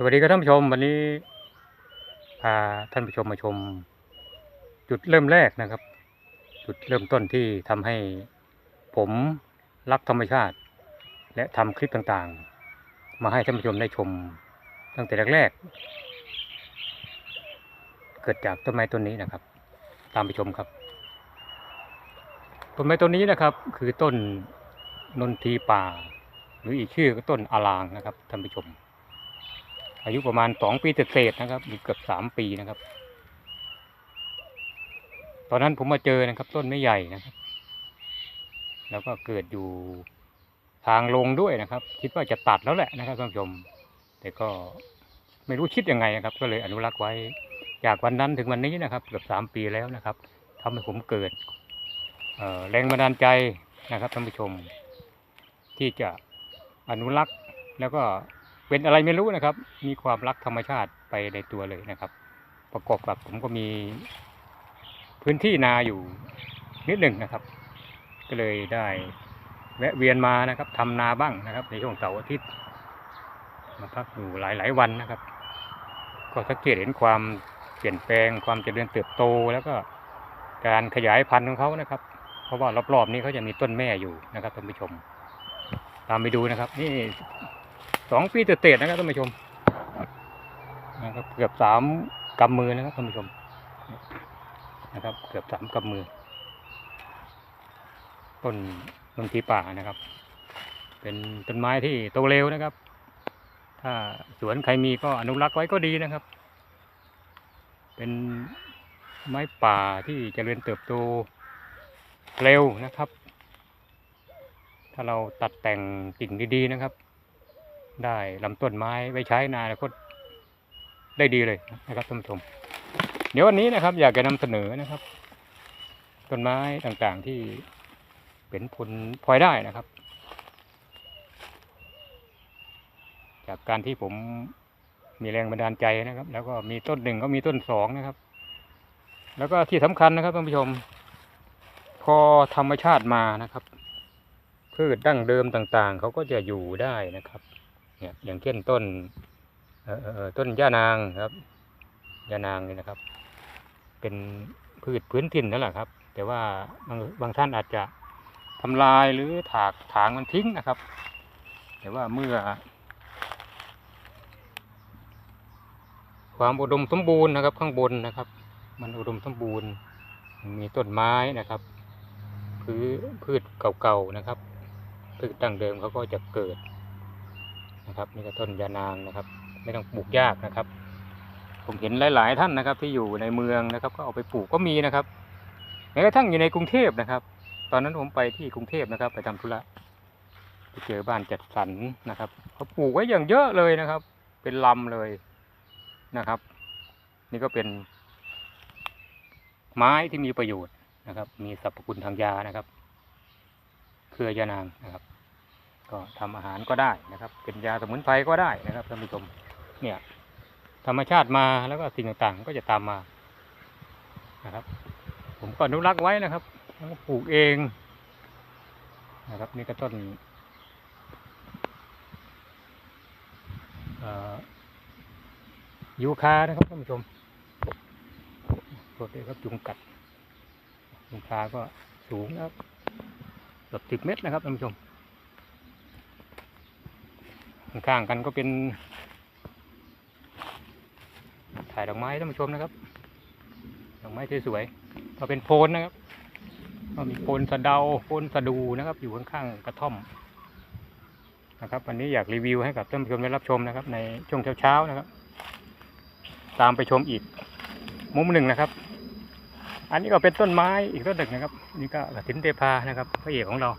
สวัสดีครับท่านผู้ชมวันนี้พาท่านผู้ชมมาชม จุดเริ่มแรกนะครับ จุดเริ่มต้นที่ทำให้ผมรักธรรมชาติ และทำคลิปต่างๆ มาให้ท่านผู้ชมได้ชม ตั้งแต่แรกๆเกิดจากต้นไม้ต้นนี้นะครับ ตามไปชมครับต้นไม้ต้นนี้นะครับ คือต้นนนทีป่า หรืออีกชื่อก็ต้นอลางนะครับท่านผู้ชม อายุประมาณสองปีเศษนะครับหรือเกือบสามปีนะครับ ตอนนั้นผมมาเจอนะครับ ต้นไม่ใหญ่นะครับ แล้วก็เกิดอยู่ทางลงด้วยนะครับ คิดว่าจะตัดแล้วแหละนะครับท่านผู้ชม แต่ก็ไม่รู้คิดยังไงนะครับ ก็เลยอนุรักษ์ไว้จากวันนั้นถึงวันนี้นะครับ เกือบสามปีแล้วนะครับทำให้ผมเกิดแรงบันดาลใจนะครับท่านผู้ชม ที่จะอนุรักษ์แล้วก็ เป็นอะไรไม่รู้นะครับ มีความรักธรรมชาติไปในตัวเลยนะครับ ประกอบกับผมก็มีพื้นที่นาอยู่นิดหนึ่งนะครับ ก็เลยได้แวะเวียนมานะครับทำนาบ้างนะครับ ในช่วงเสาร์อาทิตย์มาพักอยู่หลายๆวันนะครับ ก็สังเกตเห็นความเปลี่ยนแปลงความเจริญเติบโตแล้วก็การขยายพันธุ์ของเขานะครับ เพราะว่ารอบๆนี้เขาจะมีต้นแม่อยู่นะครับท่านผู้ชม ตามไปดูนะครับ นี่ สองปีเศษๆนะครับท่านผู้ชมนะครับเกือบสามกำมือนะครับท่านผู้ชมนะครับ เกือบสามกำมือ ต้นต้นทีป่านะครับ เป็นต้นไม้ที่โตเร็วนะครับ ถ้าสวนใครมีก็อนุรักษ์ไว้ก็ดีนะครับ เป็นไม้ป่าที่เจริญเติบโตเร็วนะครับ ถ้าเราตัดแต่งกิ่งดีๆนะครับ ได้ลำต้นไม้ไว้ใช้ในอนาคตได้ดีเลยนะครับท่านผู้ชม เดี๋ยววันนี้นะครับ อยากจะนำเสนอนะครับ ต้นไม้ต่างๆที่เป็นผลพลอยได้นะครับ จากการที่ผมมีแรงบันดาลใจนะครับ แล้วก็มีต้นหนึ่งก็มีต้นสองนะครับ แล้วก็ที่สำคัญนะครับท่านผู้ชม พอธรรมชาติมานะครับ พืชดั้งเดิมต่างๆ เขาก็จะอยู่ได้นะครับ เนี่ยอย่างเช่นต้นเอ่อเอ่อเอ่อต้นย่านางครับย่านางนี่นะครับ เป็นพืชพื้นถิ่นนั่นแหละครับ แต่ว่าบางบางท่านอาจจะทำลายหรือถากถางมันทิ้งนะครับ แต่ว่าเมื่อ ความอุดมสมบูรณ์นะครับ ข้างบนนะครับ มันอุดมสมบูรณ์ มีต้นไม้นะครับพืชพืชเก่าๆนะครับพืชดั้งเดิมเขาก็จะเกิด นะครับนี่ก็ต้นยานางนะครับ ไม่ต้องปลูกยากนะครับ ผมเห็นหลาย ๆ ท่านนะครับ ที่อยู่ในเมืองนะครับ ก็เอาไปปลูกก็มีนะครับแม้กระทั่งอยู่ในกรุงเทพนะครับ ตอนนั้นผมไปที่กรุงเทพนะครับ ไปทำธุระไปเจอบ้านจัดสรรนะครับเขาปลูกไว้อย่างเยอะเลยนะครับ เป็นลำเลยนะครับ นี่ก็เป็น ไม้ที่มีประโยชน์นะครับ มีสรรพคุณทางยานะครับ เครือยานางนะครับ ก็ทำอาหารก็ได้นะครับ เป็นยาสมุนไพรก็ได้นะครับท่านผู้ชมเนี่ย ธรรมชาติมาแล้วก็สิ่งต่างๆก็จะตามมานะครับ ผมก็อนุรักษ์ไว้นะครับแล้วก็ปลูกเองนะครับนี่ก็ต้นยูคานะครับท่านผู้ชมโทษด้วยครับยุงกัดยุงคาก็สูงนะครับเกือบสิบเมตรนะครับท่านผู้ชม ข้างๆกันก็เป็น ถ่ายดอกไม้ท่านผู้ชมนะครับ ดอกไม้สวยๆก็เป็นโพนนะครับ ก็มีโพนสะเดาโพนสะดูนะครับ อยู่ข้างๆกระท่อมนะครับวันนี้อยากรีวิวให้กับท่านผู้ชมได้รับชมนะครับ ในช่วงเช้าๆนะครับ ตามไปชมอีก มุมหนึ่งนะครับ อันนี้ก็เป็นต้นไม้อีกต้นหนึ่งนะครับ นี่ก็กระถินเทพานะครับพระเอกของเรา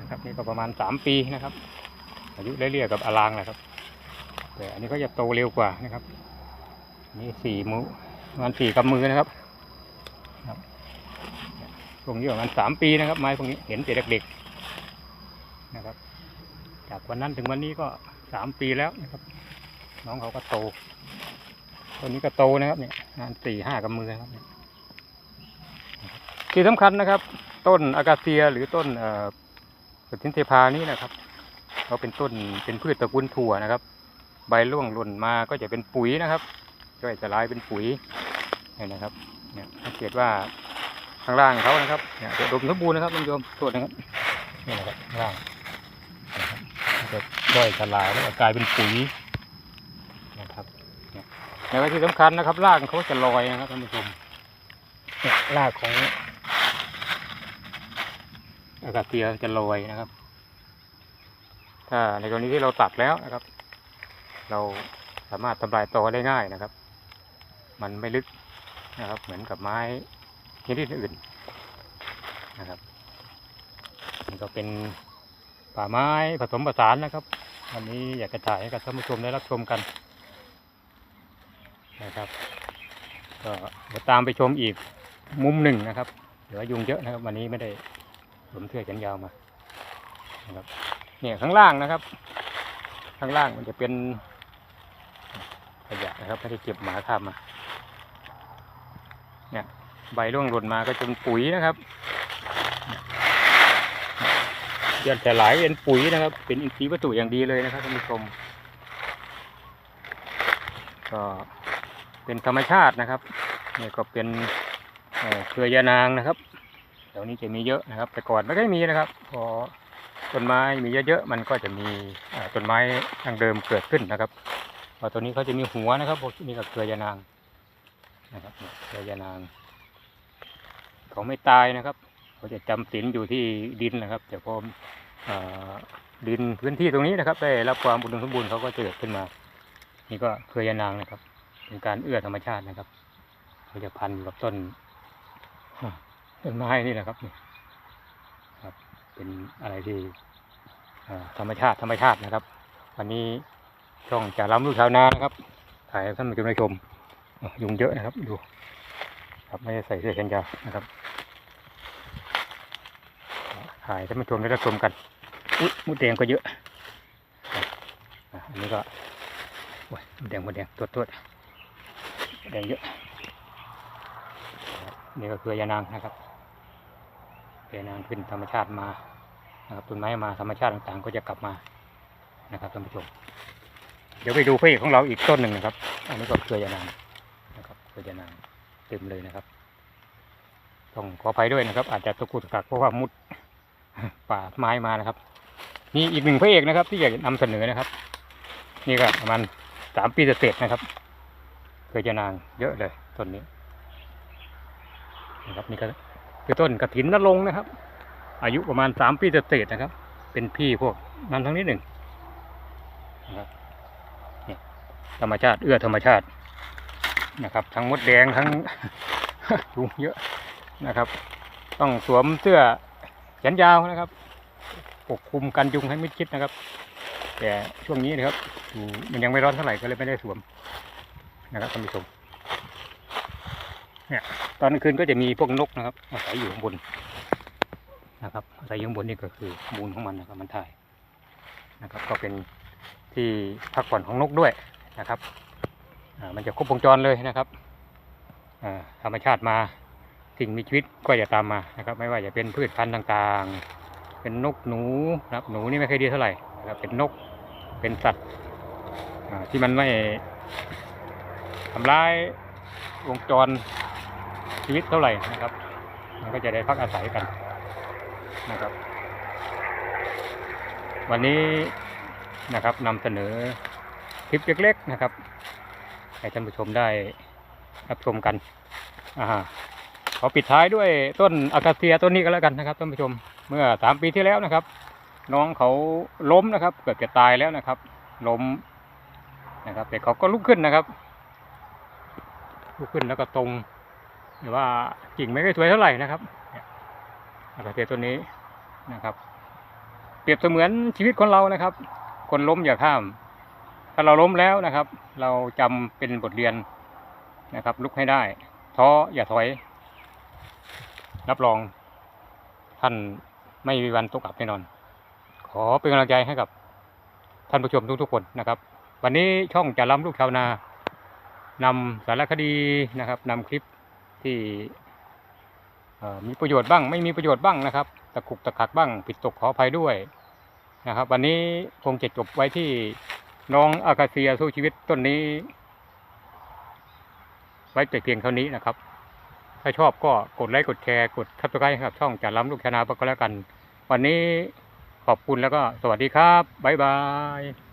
นะครับ นี่ก็ประมาณสามปีนะครับ อายุเรื่ยกับอลางนะครับ แต่อันนี้ก็จะโตเร็วกว่านะครับนี่สี่มือประมาณสี่กำมือนะครับครับพวกนี้ประมาณสามปีนะครับ ไม้พวกนี้เห็นแต่เด็กๆนะครับ จากวันนั้นถึงวันนี้ก็สามปีแล้วนะครับ น้องเขาก็โตตัวนี้ก็โตนะครับเนี่ยงานสี่ห้ากำมือนะครับที่สำคัญนะครับ ต้นอากาเซียหรือต้นเอ่อกระถินเทพานี้นะครับ เขาเป็นต้นเป็นพืชตระกูลถั่วนะครับ ใบร่วงหล่นมาก็จะเป็นปุ๋ยนะครับย่อยสลายเป็นปุ๋ยเนี่นะครับเนี่ยสังเกตว่าข้างล่างเขานะครับเนี่ยอุดมสมบูรณ์นะครับท่านผู้ชมตรวจนะครับนี่นะครับข้างล่างนะครับมันจะย่อยสลายแล้วกลายเป็นปุ๋ยนะครับเนี่ยแล้วที่สำคัญนะครับรากเขาจะลอยนะครับท่านผู้ชมเนี่ยรากของอากาเซียจะลอยนะครับ ถ้าในกรณีที่เราตัดแล้วนะครับ เราสามารถทำลายตอได้ง่ายนะครับ มันไม่ลึกนะครับ เหมือนกับไม้ชนิดอื่นนะครับนี่ก็เป็นป่าไม้ผสมผสานนะครับวันนี้อยากจะถ่ายให้กับท่านผู้ชมได้รับชมกันนะครับ ก็เดี๋ยวตามไปชมอีกมุมหนึ่งนะครับเหลือยุงเยอะนะครับ วันนี้ไม่ได้สวมเสื้อแขนยาวมานะครับ เนี่ยข้างล่างนะครับ ข้างล่างมันจะเป็นขยะนะครับไม่ได้เก็บหมาข้ามมาเนี่ยใบร่วงหล่นมาก็จะเป็นปุ๋ยนะครับเดือนแต่หลายเป็นปุ๋ยนะครับ เป็นอินทรีย์วัตถุอย่างดีเลยนะครับท่านผู้ชมก็เป็นธรรมชาตินะครับเนี่ยก็เป็นเครือยานางนะครับเดี๋ยวนี้จะมีเยอะนะครับ แต่ก่อนไม่ค่อยมีนะครับ พอ ต้นไม้มีเยอะๆมันก็จะมีต้นไม้ดังเดิมเกิดขึ้นนะครับพอตัวนี้เขาจะมีหัวนะครับพวกนี้ก็เครือยานางนะครับเนี่ยเครือยานางเขาไม่ตายนะครับเขาจะจำศีลอยู่ที่ดินนะครับแต่พอดินพื้นที่ตรงนี้นะครับ ได้รับความอุดมสมบูรณ์เขาก็จะเกิดขึ้นมา นี่ก็เครือยานางนะครับ เป็นการเอื้อธรรมชาตินะครับเขาจะพันอยู่กับต้นต้นไม้นี่นะครับนี่ครับ เป็นอะไรที่ธรรมชาติธรรมชาตินะครับ วันนี้ช่องจะล้ำลูกชาวนานะครับ ถ่ายท่านผู้ชมชมยุงเยอะนะครับดูครับไม่ได้ใส่เสื้อแขนยาวนะครับ ถ่ายท่านผู้ชมได้รับชมกันอุ๊ยมุดแดงก็เยอะอันนี้ก็โอ้ยมุดแดงมุดแดงตัวตัวแดงเยอะนี่ก็คือยานางนะครับเคยานางขึ้นธรรมชาติมา นะครับต้นไม้มาธรรมชาติต่างๆ ก็จะกลับมานะครับท่านผู้ชม เดี๋ยวไปดูพระเอกของเราอีกต้นหนึ่งนะครับ อันนี้ก็เครือยานางนะครับเครือยานางเต็มเลยนะครับต้องขออภัยด้วยนะครับ อาจจะตะกุกตะกักเพราะว่ามุดป่าไม้มานะครับมีอีกหนึ่งพระเอกนะครับ ที่อยากจะนำเสนอนะครับ นี่ก็ประมาณสามปีเศษนะครับเคยจะนางเยอะเลยต้นนี้นะครับนี่ก็คือต้นกระถินนรงนะครับ อายุประมาณสามปีเศษนะครับ เป็นพี่พวกนั้นทั้งนี้หนึ่งนะครับนี่ธรรมชาติเอื้อธรรมชาตินะครับ ทั้งมดแดงทั้งยุงเยอะนะครับ ต้องสวมเสื้อแขนยาวนะครับปกคลุมกันยุงให้มิดชิดนะครับ แต่ช่วงนี้นะครับมันยังไม่ร้อนเท่าไหร่ก็เลยไม่ได้สวมนะครับท่านผู้ชมเนี่ยตอนกลางคืนก็จะมีพวกนกนะครับอาศัยอยู่ข้างบน นะครับอาศัยอยู่ข้างบนนี่ก็คือมูลของมันนะครับมันถ่ายนะครับ ก็เป็นที่พักผ่อนของนกด้วยนะครับมันจะครบวงจรเลยนะครับธรรมชาติมาสิ่งมีชีวิตก็จะตามมานะครับ ไม่ว่าจะเป็นพืชพันธุ์ต่างๆ เป็นนกหนูนะครับ หนูนี่ไม่เคอยดีเท่าไหร่นะครับเป็นนกเป็นสัตว์ที่มันไม่ทำร้ายวงจรชีวิตเท่าไหร่นะครับ มันก็จะได้พักอาศัยกัน นะครับ วันนี้นะครับนำเสนอคลิปเล็กๆนะครับ ให้ท่านผู้ชมได้รับชมกันอ่าขอปิดท้ายด้วยต้นอากาเซียต้นนี้ก็แล้วกันนะครับท่านผู้ชมเมื่อสามปีที่แล้วนะครับ น้องเขาล้มนะครับ เกือบจะตายแล้วนะครับ ล้มนะครับ แต่เขาก็ลุกขึ้นนะครับ ลุกขึ้นแล้วก็ตรงหรือว่ากิ่งไม่ค่อยสวยเท่าไหร่นะครับอากาเซียต้นนี้ นะครับ เปรียบเสมือนชีวิตคนเรานะครับ คนล้มอย่าข้าม ถ้าเราล้มแล้วนะครับ เราจำเป็นบทเรียนนะครับ ลุกให้ได้ท้ออย่าถอย รับรองท่านไม่มีวันตกอับแน่นอน ขอเป็นกำลังใจให้กับท่านผู้ชมทุกๆคนนะครับ วันนี้ช่องจะล้ำลูกชาวนานำสารคดีนะครับนำคลิปที่มีประโยชน์บ้าง ไม่มีประโยชน์บ้างนะครับ ตะขุกตะขักบ้าง ผิดตกขออภัยด้วยนะครับ วันนี้คงจะจบไว้ที่น้องอากาเซียสู้ชีวิตต้นนี้ ไว้แต่เพียงเท่านี้นะครับ ถ้าชอบก็กดไลค์กดแชร์กดทับสไครต์ครับช่องจาล้ำลูกชนาก็แล้วกัน วันนี้ขอบคุณแล้วก็สวัสดีครับบ๊ายบาย